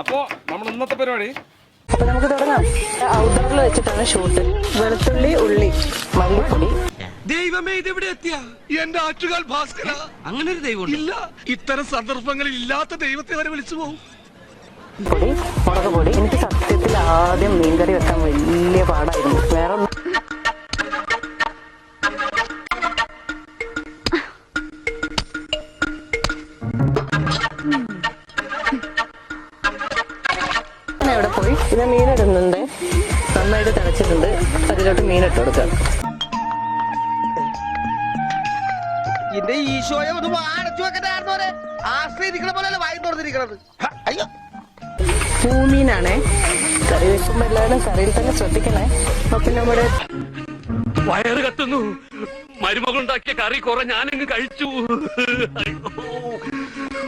അപ്പോ നമ്മൾ ഇന്നത്തെ പരിപാടി? അപ്പൊ നമുക്ക് തുടങ്ങാം. ഔട്ട്ഡോറിൽ വെച്ചിട്ടാണ് ഷൂട്ട് വെളുത്തുള്ളി ഉള്ളി മല്ലിപ്പൊടി ദൈവമേ ഇതെവിടെ എത്തിയ? എന്റെ ആറ്റുകാൽ ഭാസ്കര. അങ്ങനെ ഒരു ദൈവം ഇല്ല ഇത്തരം സന്ദർഭങ്ങളിൽ ഇല്ലാത്ത ദൈവത്തെ വരെ വിളിച്ചു പോകും പൊടി മുളക് പൊടി. എനിക്ക് സത്യത്തിൽ ആദ്യം മീൻകറി വെക്കാൻ വലിയ പാടായിരുന്നു. വേറെ ഒന്നും പോയി. പിന്നെ പോയി ഇടുന്നുണ്ട് മീനിടുന്നുണ്ട്. നന്നായിട്ട് തിളച്ചിട്ടുണ്ട്. അതിലോട്ട് മീനിട്ട് കൊടുക്കാം. എന്റെ ഈശോയെ ഒന്ന് വാടച്ചു വെക്കണ്ടായിരുന്നോരെ ആശ്രയിരിക്കണ പോലെ വായി തുറന്നിരിക്കണത്. അയ്യോ. പൂമീനാണേ. കറി വെക്കുമ്പോ എല്ലാവരും കറിയിൽ തന്നെ ശ്രദ്ധിക്കണേ. അപ്പൊ നമ്മുടെ വയറ് കത്തുന്നു. മരുമകളുണ്ടാക്കിയ കറി കുറെ ഞാനങ്ങ് കഴിച്ചു.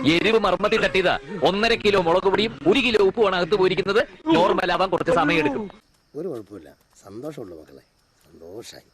എരിവ് മർമ്മത്തിൽ തട്ടിയതാ. ഒന്നര കിലോ മുളക് പൊടിയും ഒരു കിലോ ഉപ്പുമാണ് അകത്ത് പോയിരിക്കുന്നത്. നോർമൽ ആവാൻ കുറച്ച് സമയം എടുക്കും ഒരു കുഴപ്പമില്ല. സന്തോഷമുള്ളൂ മക്കളെ. സന്തോഷായി.